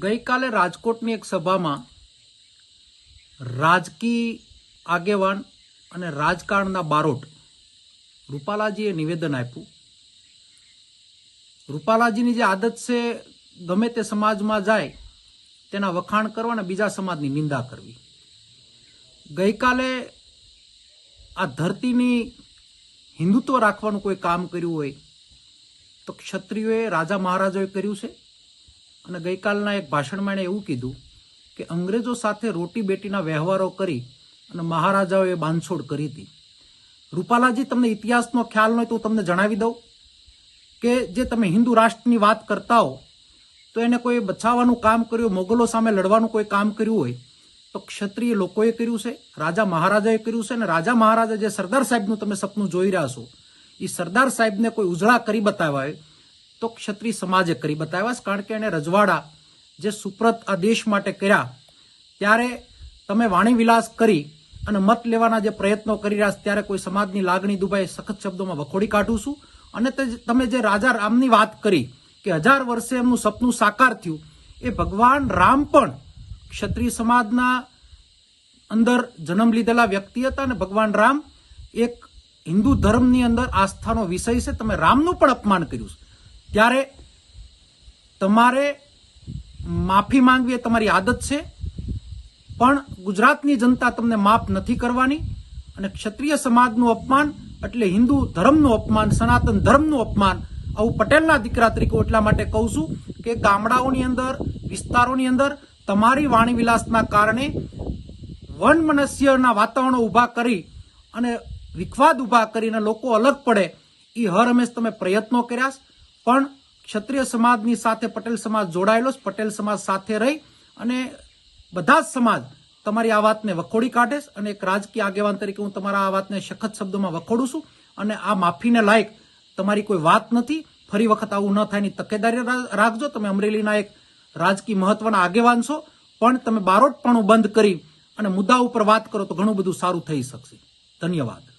ગઈકાલે રાજકોટની એક સભામાં રાજકીય આગેવાન અને રાજકારણના બારોટ રૂપાલાજીએ નિવેદન આપ્યું. રૂપાલાજીની જે આદત છે, ગમે તે સમાજમાં જાય, તેના વખાણ કરવા અને બીજા સમાજની નિંદા કરવી. ગઈકાલે આ ધરતીની હિન્દુત્વ રાખવાનું કોઈ કામ કર્યું હોય, તો ક્ષત્રિયોએ રાજા મહારાજોએ કર્યું છે? અને ગઈકાલના એક ભાષણમાં એણે એવું કીધું કે અંગ્રેજો સાથે રોટી બેટીના વ્યવહારો કરી અને મહારાજાઓએ બાંધછોડ કરી હતી. રૂપાલાજી, તમને ઇતિહાસનો ખ્યાલ ન હોય તો હું તમને જણાવી દઉં કે જે તમે હિન્દુ રાષ્ટ્રની વાત કરતા હો, તો એને કોઈ બચાવવાનું કામ કર્યું, મોગલો સામે લડવાનું કોઈ કામ કર્યું હોય, તો ક્ષત્રિય લોકોએ કર્યું છે, રાજા મહારાજાએ કર્યું છે અને રાજા મહારાજા જે સરદાર સાહેબનું તમે સપનું જોઈ રહ્યા છો એ સરદાર સાહેબને કોઈ ઉજળા કરી બતાવ્યા હોય તો ક્ષત્રિય સમાજે કરી બતાવ્યા કારણ કે એને રજવાડા જે સુપ્રત આ દેશ માટે કર્યા, ત્યારે તમે વાણી વિલાસ કરી અને મત લેવાના જે પ્રયત્નો કરી રહ્યા ત્યારે કોઈ સમાજની લાગણી દુભાઈ સખત શબ્દોમાં વખોડી કાઢું છું. અને તમે જે રાજા રામની વાત કરી કે હજાર વર્ષે એમનું સપનું સાકાર થયું, એ ભગવાન રામ પણ ક્ષત્રિય સમાજના અંદર જન્મ લીધેલા વ્યક્તિ હતા અને ભગવાન રામ એક હિન્દુ ધર્મની અંદર આસ્થાનો વિષય છે. તમે રામનું પણ અપમાન કર્યું છે. ત્યારે તમારે માફી માંગવી એ તમારી આદત છે પણ ગુજરાતની જનતા તમને માફ નથી કરવાની અને ક્ષત્રિય સમાજનું અપમાન એટલે હિન્દુ ધર્મનું અપમાન, સનાતન ધર્મનું અપમાન, આવું પટેલના દીકરા તરીકે એટલા માટે કહું છું કે ગામડાઓની અંદર, વિસ્તારોની અંદર તમારી વાણી વિલાસના કારણે વન મનસ્યના વાતાવરણો ઊભા કરી અને વિખવાદ ઊભા કરીને લોકો અલગ પડે એ હર હંમેશ તમે પ્રયત્નો કર્યા. પણ ક્ષત્રિય સમાજની સાથે પટેલ સમાજ જોડાયેલો પટેલ સમાજ સાથે રહી અને બધા જ સમાજ તમારી આ વાતને વખોડી કાઢેશ અને એક રાજકીય આગેવાન તરીકે હું તમારા આ વાતને સખત શબ્દોમાં વખોડું છું. અને આ માફીને લાયક તમારી કોઈ વાત નથી. ફરી વખત આવું ન થાયની તકેદારી રાખજો. તમે અમરેલીના એક રાજકીય મહત્વના આગેવાન છો. પણ તમે બારોટપણું બંધ કરી અને મુદ્દા ઉપર વાત કરો તો ઘણું બધું સારું થઈ શકશે. ધન્યવાદ.